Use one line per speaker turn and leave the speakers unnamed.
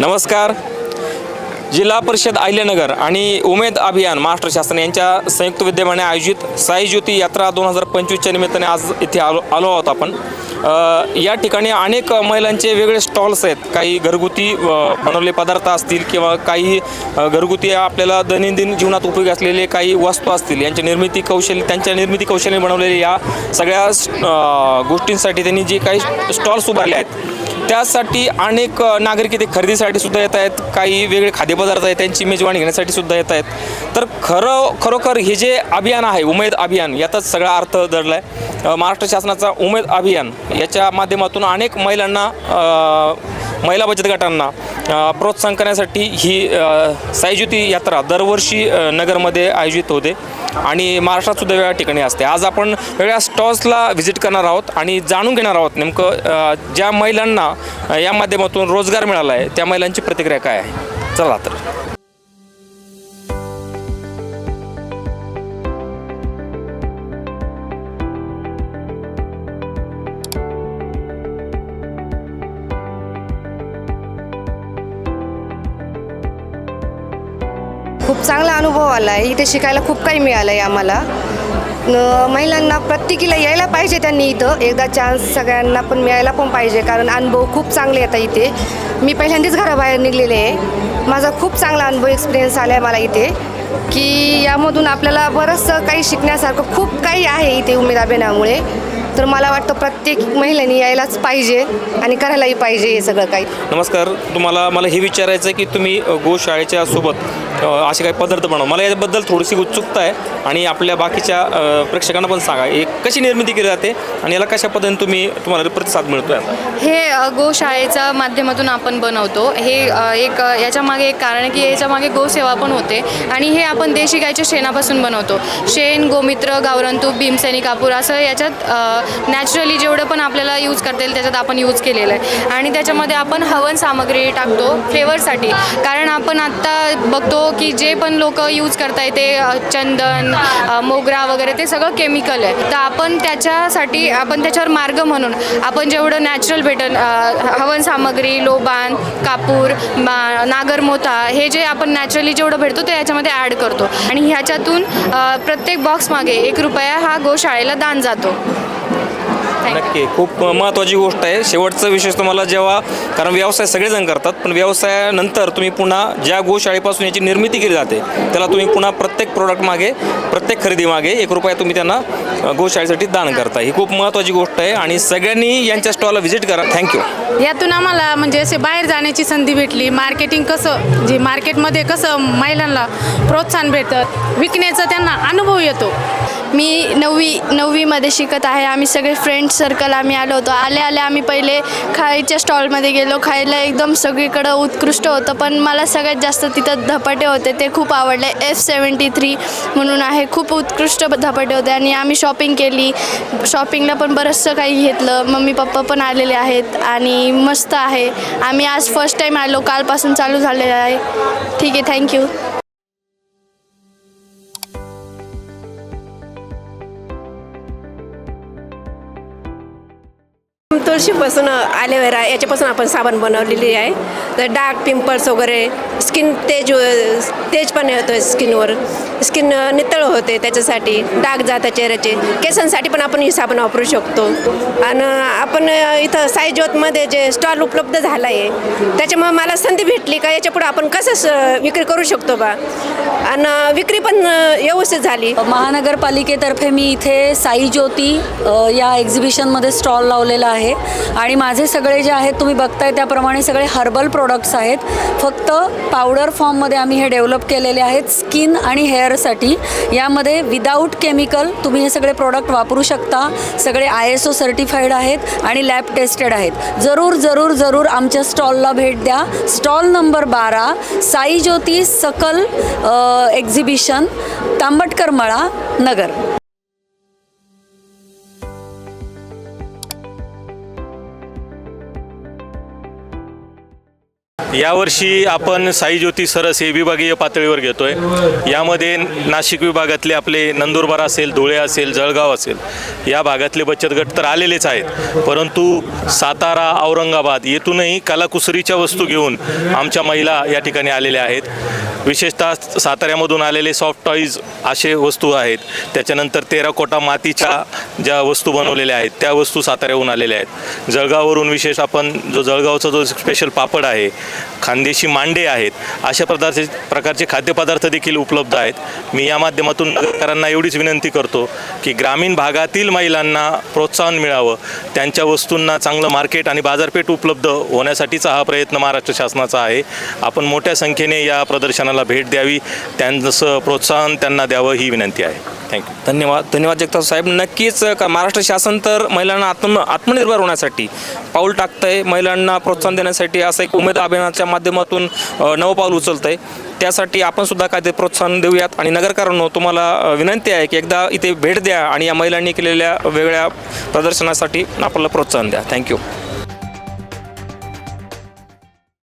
नमस्कार. जिल्हा परिषद अहिल्यानगर आणि उमेद अभियान महाराष्ट्र शासन यांच्या संयुक्त विद्यमाने आयोजित साई ज्योती यात्रा दोन हजार पंचवीसच्या निमित्ताने आज इथे आलो आलो आहोत आपण. या ठिकाणी अनेक महिलांचे वेगळे स्टॉल्स आहेत. काही घरगुती बनवले पदार्थ असतील किंवा काही घरगुती आपल्याला दैनंदिन जीवनात उपयोगी असलेले काही वस्तू असतील यांच्या निर्मिती कौशल्य त्यांच्या निर्मिती कौशल्य बनवलेले या सगळ्या गोष्टींसाठी त्यांनी जे काही स्टॉल्स उभारले आहेत त्यासाठी अनेक नागरिक इथे खरेदीसाठी सुद्धा येत आहेत. काही वेगळे खाद्यपदार्थ आहेत त्यांची मेजवानी घेण्यासाठी सुद्धा येत आहेत. तर खरं खरोखर हे जे अभियान आहे उमेद अभियान याचाच सगळा अर्थ दडला आहे महाराष्ट्र शासनाचा उमेद अभियान याच्या माध्यमातून अनेक महिलांना महिला बचत गटांना प्रोत्साहन करण्यासाठी ही साईज्योती यात्रा दरवर्षी नगरमध्ये आयोजित होते आणि महाराष्ट्रात सुद्धा वेगळ्या ठिकाणी असते. आज आपण वेगळ्या स्टॉल्सला व्हिजिट करणार आहोत आणि जाणून घेणार आहोत नेमकं ज्या महिलांना या माध्यमातून रोजगार मिळाला आहे त्या महिलांची प्रतिक्रिया काय आहे? चला तर.
चांगला अनुभव आला आहे. इथे शिकायला खूप काही मिळालं आहे आम्हाला. न- महिलांना प्रत्येकीला यायला पाहिजे त्यांनी इथं. एकदा चान्स सगळ्यांना पण मिळायला पण पाहिजे कारण अनुभव खूप चांगले येतात इथे. मी पहिल्यांदाच घराबाहेर निघलेले आहे. माझा खूप चांगला अनुभव एक्सपिरियन्स आला आहे मला इथे की यामधून आपल्याला बरंचसं काही शिकण्यासारखं खूप काही आहे इथे उमेद अभियानामुळे. तर मला वाटतं प्रत्येक महिलांनी यायलाच पाहिजे आणि करायलाही पाहिजे हे सगळं काही.
नमस्कार तुम्हाला मला हे विचारायचं आहे की तुम्ही गोशाळेच्या सोबत असे काही पदार्थ बनवा. मला याबद्दल थोडीशी उत्सुकता आहे आणि आपल्या बाकीच्या प्रेक्षकांना पण सांगा एक कशी निर्मिती केली जाते आणि याला कशा पद्धतीने तुम्ही तुम्हाला प्रतिसाद मिळतो आता
हे गोशाळेच्या माध्यमातून आपण बनवतो. हे एक याच्या मागे एक कारण आहे की याच्या मागे गोसेवा पण होते आणि हे आपण देशी गायच्या शेणापासून बनवतो. शेण गोमित्र गावरण तूप भीमसेनी कापूर असं याच्यात नॅचरली जेवढं पण आपल्याला यूज करता येईल त्याच्यात आपण यूज केलेलं आहे. आणि त्याच्यामध्ये आपण हवन सामग्री टाकतो फ्लेवरसाठी. कारण आपण आत्ता बघतो की जे पण लोक यूज करताय ते चंदन मोगरा वगैरे ते सगळं केमिकल आहे. तर आपण त्याच्यासाठी आपण त्याच्यावर मार्ग म्हणून आपण जेवढं नॅचरल भेटन हवन सामग्री लोबान कापूर मा- नागरमोथा हे जे आपण नॅचरली जेवढं भेटतो ते याच्यामध्ये ॲड करतो. आणि ह्याच्यातून प्रत्येक बॉक्स मागे एक रुपया हा गोशाळेला दान जातो.
नक्की. खूप महत्त्वाची गोष्ट आहे. शेवटचा विशेष तुम्हाला जेव्हा कारण व्यवसाय सगळेजण करतात पण व्यवसायानंतर तुम्ही पुन्हा ज्या गोशाळेपासून याची निर्मिती केली जाते त्याला तुम्ही पुन्हा प्रत्येक प्रोडक्ट मागे प्रत्येक खरेदी मागे एक रुपया तुम्ही त्यांना गोशाळेसाठी दान करता. ही खूप महत्त्वाची गोष्ट आहे आणि सगळ्यांनी यांच्या स्टॉलला व्हिजिट करा. थँक्यू
यातून आम्हाला म्हणजे असे बाहेर जाण्याची संधी भेटली. मार्केटिंग कसं जे मार्केटमध्ये कसं महिलांना प्रोत्साहन भेटतं विकण्याचा त्यांना अनुभव येतो.
मी नववी नववीमध्ये शिकत आहे. आम्ही सगळे फ्रेंड्स सर्कल आम्ही आलो होतो. आले आले आम्ही पहिले खायच्या स्टॉलमध्ये गेलो. खायला एकदम सगळीकडं उत्कृष्ट होतं. पण मला सगळ्यात जास्त तिथं धपाटे होते. ते खूप आवडले. एफ सेवन्टी थ्री म्हणून आहे. खूप उत्कृष्ट धपाटे होते. आणि आम्ही शॉपिंग केली. शॉपिंगला पण बरंचसं काही घेतलं. मम्मी पप्पा पण आलेले आहेत. आणि मस्त आहे. आम्ही आज फर्स्ट टाईम आलो. कालपासून चालू झालेलं आहे. ठीक आहे. थँक्यू
तुळशीपासून ॲलोवेरा याच्यापासून आपण साबण बनवलेली आहे. तर डार्क पिंपल्स वगैरे स्किन तेज तेज पण येतो स्किनवर स्किन नितळ होते त्याच्यासाठी डाग जातात चेहऱ्याचे. केसांसाठी पण आपण ही साबण वापरू शकतो. आणि आपण इथं साईज्योतमध्ये जे स्टॉल उपलब्ध झाला आहे त्याच्यामुळे मला संधी भेटली का? याच्यापुढे आपण कसं स- विक्री करू शकतो बा आणि विक्री पण व्यवस्थित झाली.
महानगरपालिकेतर्फे मी इथे साई ज्योती या एक्झिबिशनमध्ये स्टॉल लावलेला आहे. आणि माझे सगळे जे आहेत तुम्ही बघताय त्याप्रमाणे सगळे हर्बल प्रोडक्ट्स आहेत. फक्त पावडर फॉर्ममध्ये आम्ही हे डेव्हलप केलेले आहेत स्किन आणि हेअरसाठी यामध्ये विदाऊट केमिकल तुम्ही हे सगळे प्रोडक्ट वापरू शकता. सगळे आय एस ओ सर्टिफाईड आहेत आणि लॅब टेस्टेड आहेत. जरूर जरूर जरूर आमच्या स्टॉलला भेट द्या. स्टॉल नंबर बारा साई ज्योती सकल एक्झिबिशन तांबटकर मळा नगर.
यावर्षी आपण साई ज्योती सरस हे विभागीय पातळीवर घेतोय. यामध्ये नाशिक विभागातले आपले नंदुरबार असेल धुळे असेल जळगाव असेल या भागातले बचत गट तर आलेलेच आहेत. परंतु सातारा औरंगाबाद येथूनही कलाकुसरीच्या वस्तू घेऊन आमच्या महिला या ठिकाणी आलेल्या आहेत. विशेषतः साताऱ्यामधून आलेले सॉफ्ट टॉईज असे वस्तू आहेत. त्याच्यानंतर तेराकोटा मातीच्या ज्या वस्तू बनवलेल्या आहेत त्या वस्तू साताऱ्याहून आलेल्या आहेत. जळगाववरून विशेष आपण जो जळगावचा जो स्पेशल पापड आहे खानदेशी मांडे आहेत अशा प्रकारचे प्रकारचे खाद्यपदार्थ देखील उपलब्ध आहेत. मी या माध्यमातून नगरकरांना एवढीच विनंती करतो की ग्रामीण भागातील महिलांना प्रोत्साहन मिळावं. त्यांच्या वस्तूंना चांगलं मार्केट आणि बाजारपेठ उपलब्ध होण्यासाठीचा हा प्रयत्न महाराष्ट्र शासनाचा आहे. आपण मोठ्या संख्येने या प्रदर्शनाला भेट द्यावी त्यांचं प्रोत्साहन त्यांना द्यावं ही विनंती आहे. थँक्यू
धन्यवाद धन्यवाद जगताप साहेब. नक्कीच का महाराष्ट्र शासन तर महिलांना आत्म आत्मनिर्भर होण्यासाठी पाऊल टाकतंय. महिलांना प्रोत्साहन देण्यासाठी असं एक उमेद अभियानाच्या माध्यमातून नवं पाऊल उचलतं आहे त्यासाठी आपण सुद्धा काहीतरी प्रोत्साहन देऊयात. आणि नगरकरांनो तुम्हाला विनंती आहे की एकदा इथे भेट द्या आणि या महिलांनी केलेल्या वेगळ्या प्रदर्शनासाठी आपल्याला प्रोत्साहन द्या. थँक्यू